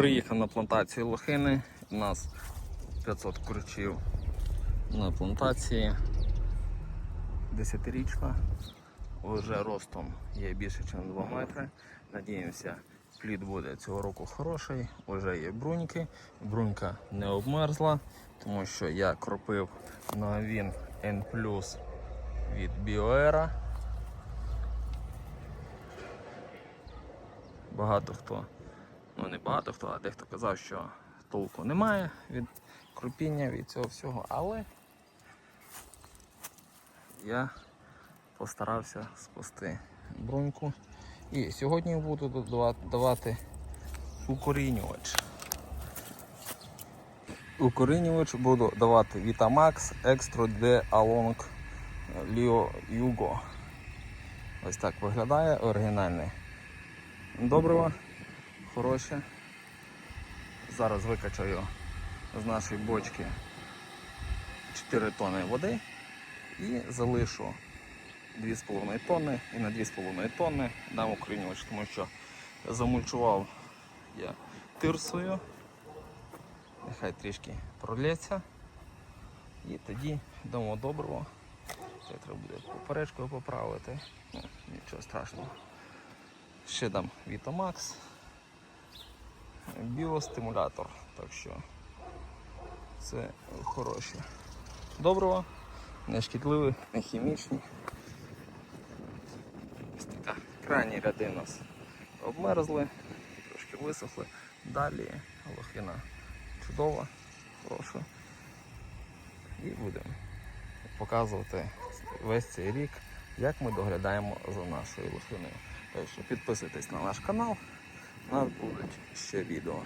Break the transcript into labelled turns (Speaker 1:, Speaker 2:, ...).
Speaker 1: Приїхав на плантацію лохини. У нас 500 курчів на плантації. Десятирічна. Вже ростом є більше, ніж 2 метри. Надіємося, плід буде цього року хороший. Вже є бруньки. Брунька не обмерзла, тому що я кропив на він N від Біоера. Багато хто, ну не багато хто, а дехто казав, що толку немає від кропіння, від цього всього, але я постарався спасти бруньку. І сьогодні буду давати укорінювач. Укорінювач буду давати Vitamax Extra D Along Leo Yugo. Ось так виглядає оригінальне добриво, хороше. Зараз викачаю з нашої бочки 4 тонни води і залишу 2,5 тонни і на 2,5 тонни дам укорінювач, тому що замульчував я тирсою. Нехай трішки пролється. І тоді дамо добриво. Це треба буде поперечкою поправити. Ну, нічого страшного. Ще дам Vitomax. Біостимулятор. Так що це хороше. Доброго, не шкідливі, не хімічні. Ось така крайні ряди у нас обмерзли, трошки висохли. Далі лохина чудова, хороша. І будемо показувати весь цей рік, як ми доглядаємо за нашою лохиною. Так що підписуйтесь на наш канал, у нас будуть ще відео.